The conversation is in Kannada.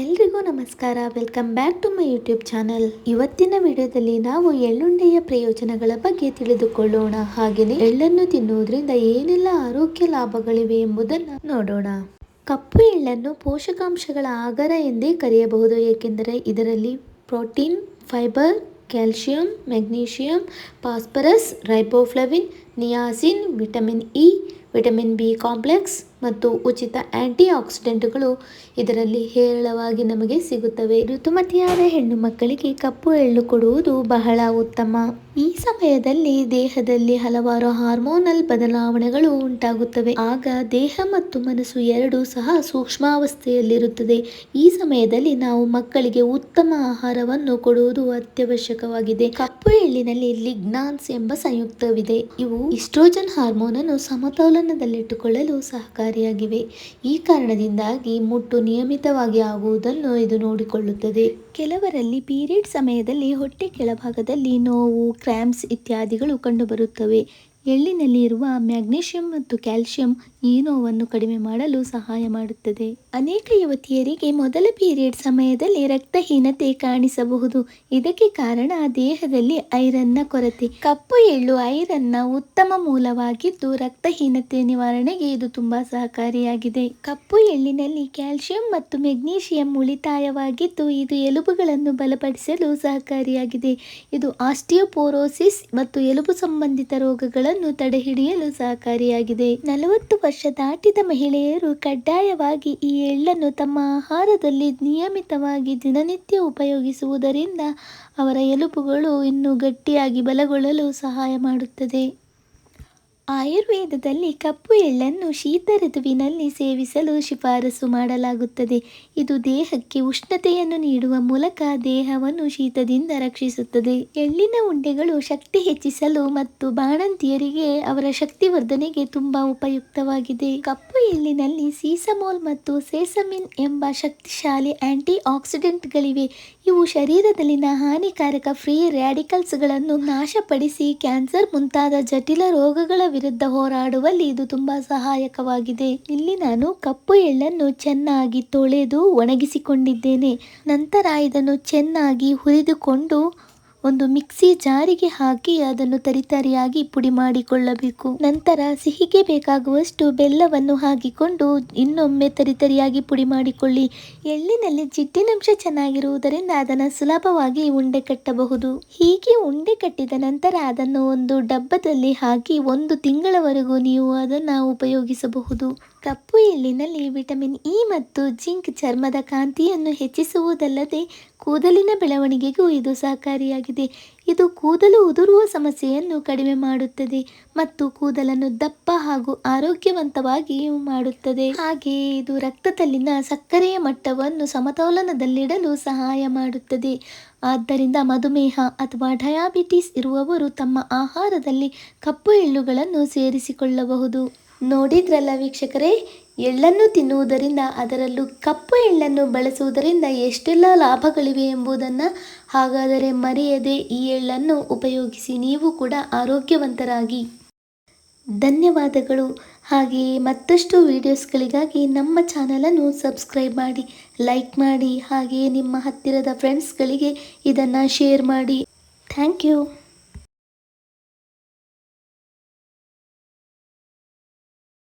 ಎಲ್ರಿಗೂ ನಮಸ್ಕಾರ. Welcome back to my YouTube channel ಇವತ್ತಿನ ವಿಡಿಯೋದಲ್ಲಿ ನಾವು ಎಳ್ಳುಂಡೆಯ ಪ್ರಯೋಜನಗಳ ಬಗ್ಗೆ ತಿಳಿದುಕೊಳ್ಳೋಣ. ಹಾಗೆಯೇ ಎಳ್ಳನ್ನು ತಿನ್ನುವುದರಿಂದ ಏನೆಲ್ಲ ಆರೋಗ್ಯ ಲಾಭಗಳಿವೆ ಎಂಬುದನ್ನು ನೋಡೋಣ. ಕಪ್ಪು ಎಳ್ಳನ್ನು ಪೋಷಕಾಂಶಗಳ ಆಗರ ಎಂದೇ ಕರೆಯಬಹುದು. ಏಕೆಂದರೆ ಇದರಲ್ಲಿ protein, fibre calcium magnesium, phosphorus, riboflavin, niacin, vitamin E, vitamin B complex ಮತ್ತು ಉಚಿತ ಆಂಟಿ ಆಕ್ಸಿಡೆಂಟ್ಗಳು ಇದರಲ್ಲಿ ಹೇರಳವಾಗಿ ನಮಗೆ ಸಿಗುತ್ತವೆ. ಋತುಮತಿಯಾದ ಹೆಣ್ಣು ಮಕ್ಕಳಿಗೆ ಕಪ್ಪು ಎಳ್ಳು ಕೊಡುವುದು ಬಹಳ ಉತ್ತಮ. ಈ ಸಮಯದಲ್ಲಿ ದೇಹದಲ್ಲಿ ಹಲವಾರು ಹಾರ್ಮೋನಲ್ ಬದಲಾವಣೆಗಳು ಉಂಟಾಗುತ್ತವೆ. ಆಗ ದೇಹ ಮತ್ತು ಮನಸ್ಸು ಎರಡೂ ಸಹ ಸೂಕ್ಷ್ಮಾವಸ್ಥೆಯಲ್ಲಿರುತ್ತದೆ. ಈ ಸಮಯದಲ್ಲಿ ನಾವು ಮಕ್ಕಳಿಗೆ ಉತ್ತಮ ಆಹಾರವನ್ನು ಕೊಡುವುದು ಅತ್ಯವಶ್ಯಕವಾಗಿದೆ. ಕಪ್ಪು ಎಳ್ಳಿನಲ್ಲಿ ಲಿಗ್ನಾನ್ಸ್ ಎಂಬ ಸಂಯುಕ್ತವಿದೆ. ಇವು ಇಸ್ಟ್ರೋಜನ್ ಹಾರ್ಮೋನ್ ಅನ್ನು ಸಮತೋಲನದಲ್ಲಿಟ್ಟುಕೊಳ್ಳಲು ಸಹಕಾರಿಯಾಗಿವೆ ಈ ಕಾರಣದಿಂದಾಗಿ ಮುಟ್ಟು ನಿಯಮಿತವಾಗಿ ಆಗುವುದನ್ನು ಇದು ನೋಡಿಕೊಳ್ಳುತ್ತದೆ. ಕೆಲವರಲ್ಲಿ ಪೀರಿಯಡ್ ಸಮಯದಲ್ಲಿ ಹೊಟ್ಟೆ ಕೆಳಭಾಗದಲ್ಲಿ ನೋವು, ಕ್ರ್ಯಾಂಪ್ಸ್ ಇತ್ಯಾದಿಗಳು ಕಂಡುಬರುತ್ತವೆ. ಎಳ್ಳಿನಲ್ಲಿ ಇರುವ ಮ್ಯಾಗ್ನೀಷಿಯಂ ಮತ್ತು ಕ್ಯಾಲ್ಸಿಯಂ ಈ ನೋವನ್ನು ಕಡಿಮೆ ಮಾಡಲು ಸಹಾಯ ಮಾಡುತ್ತದೆ. ಅನೇಕ ಯುವತಿಯರಿಗೆ ಮೊದಲ ಪೀರಿಯಡ್ ಸಮಯದಲ್ಲಿ ರಕ್ತಹೀನತೆ ಕಾಣಿಸಬಹುದು. ಇದಕ್ಕೆ ಕಾರಣ ದೇಹದಲ್ಲಿ ಐರನ್ನ ಕೊರತೆ. ಕಪ್ಪು ಎಳ್ಳು ಐರನ್ನ ಉತ್ತಮ ಮೂಲವಾಗಿದ್ದು ರಕ್ತಹೀನತೆ ನಿವಾರಣೆಗೆ ಇದು ತುಂಬಾ ಸಹಕಾರಿಯಾಗಿದೆ. ಕಪ್ಪು ಎಳ್ಳಿನಲ್ಲಿ ಕ್ಯಾಲ್ಸಿಯಂ ಮತ್ತು ಮೆಗ್ನೀಷಿಯಂ ಉಳಿತಾಯವಾಗಿದ್ದು ಇದು ಎಲುಬುಗಳನ್ನು ಬಲಪಡಿಸಲು ಸಹಕಾರಿಯಾಗಿದೆ. ಇದು ಆಸ್ಟಿಯೋಪೋರೋಸಿಸ್ ಮತ್ತು ಎಲುಬು ಸಂಬಂಧಿತ ರೋಗಗಳನ್ನು ತಡೆಹಿಡಿಯಲು ಸಹಕಾರಿಯಾಗಿದೆ. ನಲವತ್ತು ವರ್ಷ ದಾಟಿದ ಮಹಿಳೆಯರು ಕಡ್ಡಾಯವಾಗಿ ಈ ಎಳ್ಳನ್ನು ತಮ್ಮ ಆಹಾರದಲ್ಲಿ ನಿಯಮಿತವಾಗಿ ದಿನನಿತ್ಯ ಉಪಯೋಗಿಸುವುದರಿಂದ ಅವರ ಎಲುಬುಗಳು ಇನ್ನೂ ಗಟ್ಟಿಯಾಗಿ ಬಲಗೊಳ್ಳಲು ಸಹಾಯ ಮಾಡುತ್ತದೆ. ಆಯುರ್ವೇದದಲ್ಲಿ ಕಪ್ಪು ಎಳ್ಳನ್ನು ಶೀತ ಋತುವಿನಲ್ಲಿ ಸೇವಿಸಲು ಶಿಫಾರಸು ಮಾಡಲಾಗುತ್ತದೆ. ಇದು ದೇಹಕ್ಕೆ ಉಷ್ಣತೆಯನ್ನು ನೀಡುವ ಮೂಲಕ ದೇಹವನ್ನು ಶೀತದಿಂದ ರಕ್ಷಿಸುತ್ತದೆ. ಎಳ್ಳಿನ ಉಂಡೆಗಳು ಶಕ್ತಿ ಹೆಚ್ಚಿಸಲು ಮತ್ತು ಬಾಣಂತಿಯರಿಗೆ ಅವರ ಶಕ್ತಿವರ್ಧನೆಗೆ ತುಂಬಾ ಉಪಯುಕ್ತವಾಗಿದೆ. ಕಪ್ಪು ಎಳ್ಳಿನಲ್ಲಿ ಸೀಸಮೋಲ್ ಮತ್ತು ಸೇಸಮಿನ್ ಎಂಬ ಶಕ್ತಿಶಾಲಿ ಆಂಟಿ ಆಕ್ಸಿಡೆಂಟ್ಗಳಿವೆ ಇವು ಶರೀರದಲ್ಲಿನ ಹಾನಿಕಾರಕ ಫ್ರೀ ರ್ಯಾಡಿಕಲ್ಸ್ಗಳನ್ನು ನಾಶಪಡಿಸಿ ಕ್ಯಾನ್ಸರ್ ಮುಂತಾದ ಜಟಿಲ ರೋಗಗಳ ವಿರುದ್ಧ ಹೋರಾಡುವಲ್ಲಿ ಇದು ತುಂಬಾ ಸಹಾಯಕವಾಗಿದೆ. ಇಲ್ಲಿ ನಾನು ಕಪ್ಪು ಎಳ್ಳನ್ನು ಚೆನ್ನಾಗಿ ತೊಳೆದು ಒಣಗಿಸಿಕೊಂಡಿದ್ದೇನೆ. ನಂತರ ಇದನ್ನು ಚೆನ್ನಾಗಿ ಹುರಿದುಕೊಂಡು ಒಂದು ಮಿಕ್ಸಿ ಜಾರಿಗೆ ಹಾಕಿ ಅದನ್ನು ತರಿತರಿಯಾಗಿ ಪುಡಿ ಮಾಡಿಕೊಳ್ಳಬೇಕು. ನಂತರ ಸಿಹಿಗೆ ಬೇಕಾಗುವಷ್ಟು ಬೆಲ್ಲವನ್ನು ಹಾಕಿಕೊಂಡು ಇನ್ನೊಮ್ಮೆ ತರಿತರಿಯಾಗಿ ಪುಡಿ ಮಾಡಿಕೊಳ್ಳಿ. ಎಳ್ಳಿನಲ್ಲಿ ಜಿಡ್ಡಿನಂಶ ಚೆನ್ನಾಗಿರುವುದರಿಂದ ಅದನ್ನು ಸುಲಭವಾಗಿ ಉಂಡೆ ಕಟ್ಟಬಹುದು. ಹೀಗೆ ಉಂಡೆ ಕಟ್ಟಿದ ನಂತರ ಅದನ್ನು ಒಂದು ಡಬ್ಬದಲ್ಲಿ ಹಾಕಿ ಒಂದು ತಿಂಗಳವರೆಗೂ ನೀವು ಅದನ್ನು ಉಪಯೋಗಿಸಬಹುದು. ಕಪ್ಪು ಎಳ್ಳಿನಲ್ಲಿ ವಿಟಮಿನ್ ಇ ಮತ್ತು ಜಿಂಕ್ ಚರ್ಮದ ಕಾಂತಿಯನ್ನು ಹೆಚ್ಚಿಸುವುದಲ್ಲದೆ ಕೂದಲಿನ ಬೆಳವಣಿಗೆಗೂ ಇದು ಸಹಕಾರಿಯಾಗಿದೆ. ಇದು ಕೂದಲು ಉದುರುವ ಸಮಸ್ಯೆಯನ್ನು ಕಡಿಮೆ ಮಾಡುತ್ತದೆ ಮತ್ತು ಕೂದಲನ್ನು ದಪ್ಪ ಹಾಗೂ ಆರೋಗ್ಯವಂತವಾಗಿ ಮಾಡುತ್ತದೆ. ಹಾಗೆಯೇ ಇದು ರಕ್ತದಲ್ಲಿನ ಸಕ್ಕರೆಯ ಮಟ್ಟವನ್ನು ಸಮತೋಲನದಲ್ಲಿಡಲು ಸಹಾಯ ಮಾಡುತ್ತದೆ. ಆದ್ದರಿಂದ ಮಧುಮೇಹ ಅಥವಾ ಡಯಾಬಿಟಿಸ್ ಇರುವವರು ತಮ್ಮ ಆಹಾರದಲ್ಲಿ ಕಪ್ಪು ಎಳ್ಳುಗಳನ್ನು ಸೇರಿಸಿಕೊಳ್ಳಬಹುದು. ನೋಡಿದ್ರಲ್ಲ ವೀಕ್ಷಕರೇ? ಎಳ್ಳನ್ನು ತಿನ್ನುವುದರಿಂದ ಅದರಲ್ಲೂ ಕಪ್ಪು ಎಳ್ಳನ್ನು ಬಳಸುವುದರಿಂದ ಎಷ್ಟೆಲ್ಲ ಲಾಭಗಳಿವೆ ಎಂಬುದನ್ನು ಹಾಗಾದರೆ ಮರೆಯದೆ ಈ ಎಳ್ಳನ್ನು ಉಪಯೋಗಿಸಿ ನೀವು ಕೂಡ ಆರೋಗ್ಯವಂತರಾಗಿ. ಧನ್ಯವಾದಗಳು. ಹಾಗೆಯೇ ಮತ್ತಷ್ಟು ವೀಡಿಯೋಸ್ಗಳಿಗಾಗಿ ನಮ್ಮ ಚಾನಲನ್ನು ಸಬ್ಸ್ಕ್ರೈಬ್ ಮಾಡಿ, ಲೈಕ್ ಮಾಡಿ, ಹಾಗೆಯೇ ನಿಮ್ಮ ಹತ್ತಿರದ ಫ್ರೆಂಡ್ಸ್ಗಳಿಗೆ ಇದನ್ನು ಶೇರ್ ಮಾಡಿ. Thank you.